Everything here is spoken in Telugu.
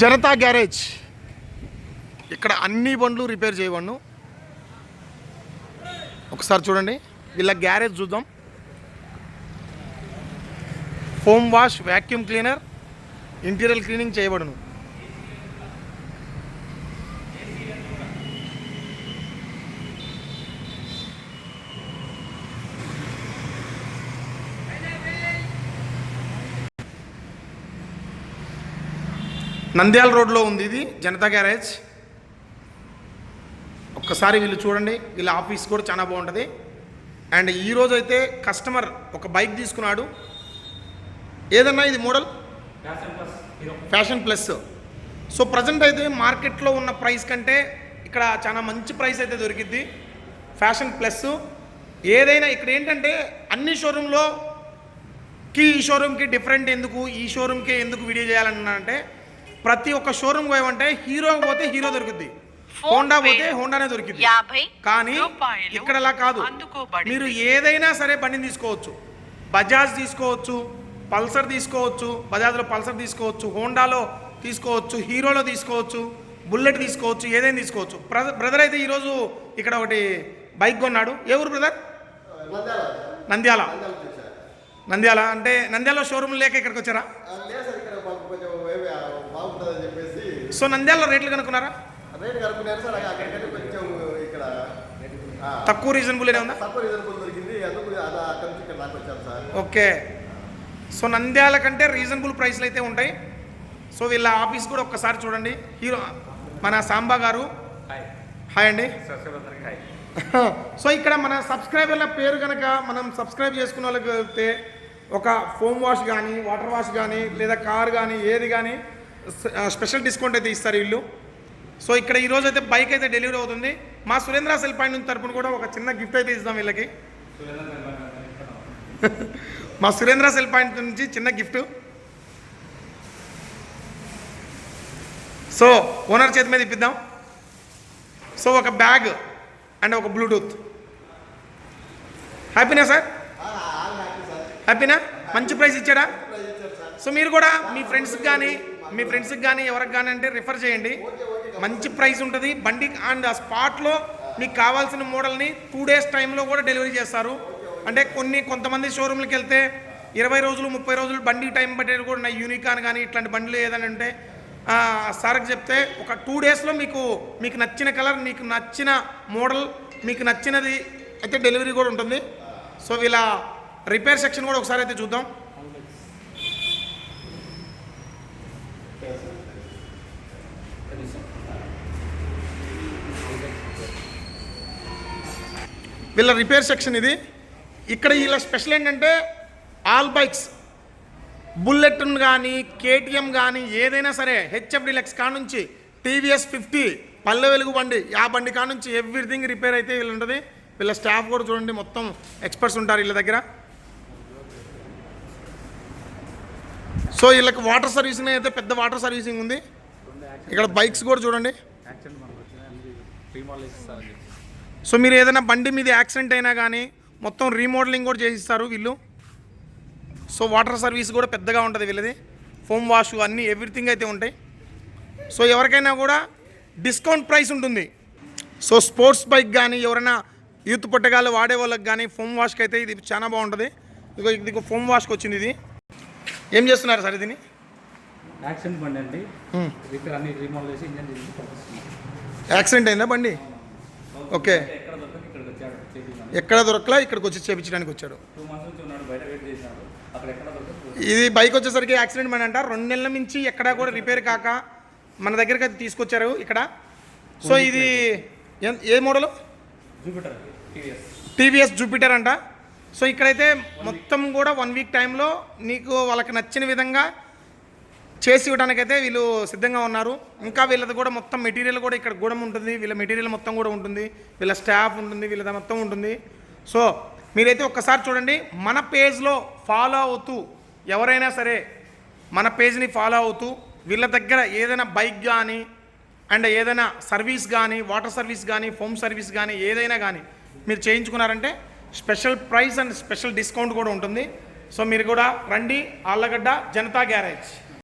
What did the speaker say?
జనతా గ్యారేజ్. ఇక్కడ అన్ని బండ్లు రిపేర్ చేయబడును. ఒకసారి చూడండి. వీళ్ళ గ్యారేజ్ చూద్దాం. Foam wash vacuum cleaner interior cleaning చేయబడును. నంద్యాల రోడ్లో ఉంది ఇది జనతా గ్యారేజ్. ఒక్కసారి వీళ్ళు చూడండి వీళ్ళ ఆఫీస్ కూడా చాలా బాగుంటుంది. అండ్ ఈరోజు అయితే కస్టమర్ ఒక బైక్ తీసుకున్నాడు. ఏదన్నా ఇది model? Fashion plus. So present అయితే మార్కెట్లో ఉన్న ప్రైస్ కంటే ఇక్కడ చాలా మంచి ప్రైస్ అయితే దొరికిద్ది. Fashion plus. ఏదైనా ఇక్కడ ఏంటంటే అన్ని షోరూంలో కి ఈ షోరూమ్కి డిఫరెంట్ ఎందుకు ఈ షోరూమ్కి ఎందుకు వీడియో చేయాలన్నా అంటే ప్రతి ఒక్క షోరూమ్ పోయామంటే హీరో పోతే హీరో దొరుకుద్ది. హోండా పోతే హోండానే దొరికింది కానీ ఇక్కడ అలా కాదు. మీరు ఏదైనా సరే బండిని తీసుకోవచ్చు. బజాజ్ తీసుకోవచ్చు పల్సర్ తీసుకోవచ్చు బజాజ్లో పల్సర్ తీసుకోవచ్చు హోండాలో తీసుకోవచ్చు హీరోలో తీసుకోవచ్చు బుల్లెట్ తీసుకోవచ్చు ఏదైనా తీసుకోవచ్చు. బ్రదర్ బ్రదర్ అయితే ఈరోజు ఇక్కడ ఒకటి బైక్ కొన్నాడు. ఏ ఊరు బ్రదర్? నంద్యాల. నంద్యాల అంటే నంద్యాల షోరూమ్ లేక ఇక్కడికి వచ్చారా లేదు సార్ ఇక్కడ మాకు కొంచెం ఏమి బాగుంటుందని చెప్పేసి సో నంద్యాలలో రేట్లు కనుక్కున్నారా? రేట్ కనుక్కున్నారు సార్ అక్కడికంటే కొంచెం ఇక్కడ తక్కువ రీజనబుల్ ఉందా? తక్కువ రీజనబుల్ దొరికింది అందుకు అది అక్కడి నుంచి ఇక్కడ దాకా వచ్చాను సార్. ఓకే. సో నంద్యాల కంటే రీజనబుల్ ప్రైస్లు అయితే ఉంటాయి. సో వీళ్ళ ఆఫీస్ కూడా ఒక్కసారి చూడండి. హీరో మన సాంబా గారు. హాయ్. అండి. సో ఇక్కడ మన సబ్స్క్రైబర్ల పేరు కనుక మనం సబ్స్క్రైబ్ చేసుకున్న వాళ్ళకి వెళ్తే ఒక ఫోమ్ వాష్ కానీ వాటర్ వాష్ కానీ లేదా కార్ కానీ ఏది కానీ స్పెషల్ డిస్కౌంట్ అయితే ఇస్తారు వీళ్ళు సో ఇక్కడ ఈ రోజు అయితే బైక్ అయితే డెలివరీ అవుతుంది. మా సురేంద్ర సెల్ పాయింట్ నుంచి తరపున కూడా ఒక చిన్న గిఫ్ట్ అయితే ఇస్తాం వీళ్ళకి. మా సురేంద్ర సెల్ పాయింట్ నుంచి చిన్న గిఫ్ట్. సో ఓనర్ చేతి మీద ఇప్పిద్దాం. సో ఒక బ్యాగ్ అండ్ ఒక బ్లూటూత్. హ్యాపీనా సార్? హ్యాపీనా? మంచి ప్రైస్ ఇచ్చాడా? సో మీరు కూడా మీ ఫ్రెండ్స్కి కానీ మీ ఫ్రెండ్స్కి కానీ ఎవరికి కానీ అంటే రిఫర్ చేయండి. మంచి ప్రైస్ ఉంటుంది. బండి అండ్ ఆ స్పాట్లో మీకు కావాల్సిన మోడల్ని టూ డేస్ టైంలో కూడా డెలివరీ చేస్తారు. అంటే కొన్ని కొంతమంది షోరూమ్లకు వెళ్తే ఇరవై రోజులు ముప్పై రోజులు బండి టైం పట్టేది కూడా ఉన్నాయి. యూనికాన్ కానీ ఇట్లాంటి బండ్లు ఏదైనా ఉంటే సార్కి చెప్తే ఒక టూ డేస్లో మీకు మీకు నచ్చిన కలర్ మీకు నచ్చిన మోడల్ మీకు నచ్చినది అయితే డెలివరీ కూడా ఉంటుంది. సో వీళ్ళ రిపేర్ సెక్షన్ కూడా ఒకసారి అయితే చూద్దాం. వీళ్ళ రిపేర్ సెక్షన్ ఇది. ఇక్కడ వీళ్ళ స్పెషల్ ఏంటంటే ఆల్ బైక్స్ బుల్లెట్ కానీ కేటీఎం కానీ ఏదైనా సరే హెచ్ఎఫ్ డిలెక్స్ కా నుంచి టీవీఎస్ ఫిఫ్టీ పల్లె వెలుగు బండి ఆ బండి కా నుంచి ఎవ్రీథింగ్ రిపేర్ అయితే వీళ్ళు ఉంటుంది వీళ్ళ స్టాఫ్ కూడా చూడండి మొత్తం ఎక్స్పర్ట్స్ ఉంటారు వీళ్ళ దగ్గర. సో వీళ్ళకి వాటర్ సర్వీసింగ్ అయితే పెద్ద వాటర్ సర్వీసింగ్ ఉంది. ఇక్కడ బైక్స్ కూడా చూడండి. సో మీరు ఏదైనా బండి మీద యాక్సిడెంట్ అయినా కానీ మొత్తం రీమోడలింగ్ కూడా చేసిస్తారు వీళ్ళు. సో వాటర్ సర్వీస్ కూడా పెద్దగా ఉంటుంది వీళ్ళది. ఫోమ్ వాష్ అన్నీ ఎవ్రీథింగ్ అయితే ఉంటాయి. సో ఎవరికైనా కూడా డిస్కౌంట్ ప్రైస్ ఉంటుంది. సో స్పోర్ట్స్ బైక్ కానీ ఎవరైనా యూత్ పుట్టగాలు వాడే వాళ్ళకి కానీ ఫోమ్ వాష్కి అయితే ఇది చాలా బాగుంటుంది. ఇదిగో ఇది ఫోమ్ వాష్కి వచ్చింది ఇది. ఏం చేస్తున్నారు సార్ దీన్ని? యాక్సిడెంట్ బండి అండి. అన్ని రీమోడల్ చేసి ఇంజన్ యాక్సిడెంట్ అయిందా బండి? ఓకే. ఎక్కడ దొరకలా? ఇక్కడికి వచ్చి చేపించడానికి వచ్చాడు. ఇది బైక్ వచ్చేసరికి యాక్సిడెంట్ బండి అంట. రెండు నెలల నుంచి ఎక్కడా కూడా రిపేర్ కాక మన దగ్గరికి అయితే తీసుకొచ్చారు ఇక్కడ. సో ఇది ఏ మోడల్? టీవీఎస్ జూపిటర్ అంట. సో ఇక్కడైతే మొత్తం కూడా వన్ వీక్ టైంలో నీకు వాళ్ళకి నచ్చిన విధంగా చేసి ఇవ్వడానికైతే వీళ్ళు సిద్ధంగా ఉన్నారు. ఇంకా వీళ్ళది కూడా మొత్తం మెటీరియల్ కూడా ఇక్కడ గూడెం ఉంటుంది. వీళ్ళ మెటీరియల్ మొత్తం కూడా ఉంటుంది. వీళ్ళ స్టాఫ్ ఉంటుంది. వీళ్ళది మొత్తం ఉంటుంది. సో మీరైతే ఒక్కసారి చూడండి. మన పేజ్లో ఫాలో అవుతూ ఎవరైనా సరే మన పేజ్ని ఫాలో అవుతూ వీళ్ళ దగ్గర ఏదైనా బైక్ కానీ అండ్ ఏదైనా సర్వీస్ కానీ వాటర్ సర్వీస్ కానీ ఫోమ్ సర్వీస్ కానీ ఏదైనా కానీ మీరు చేయించుకున్నారంటే special price and special discount కూడా ఉంటుంది. సో మీరు కూడా రండి. ఆళ్ళగడ్డ జనతా గ్యారేజ్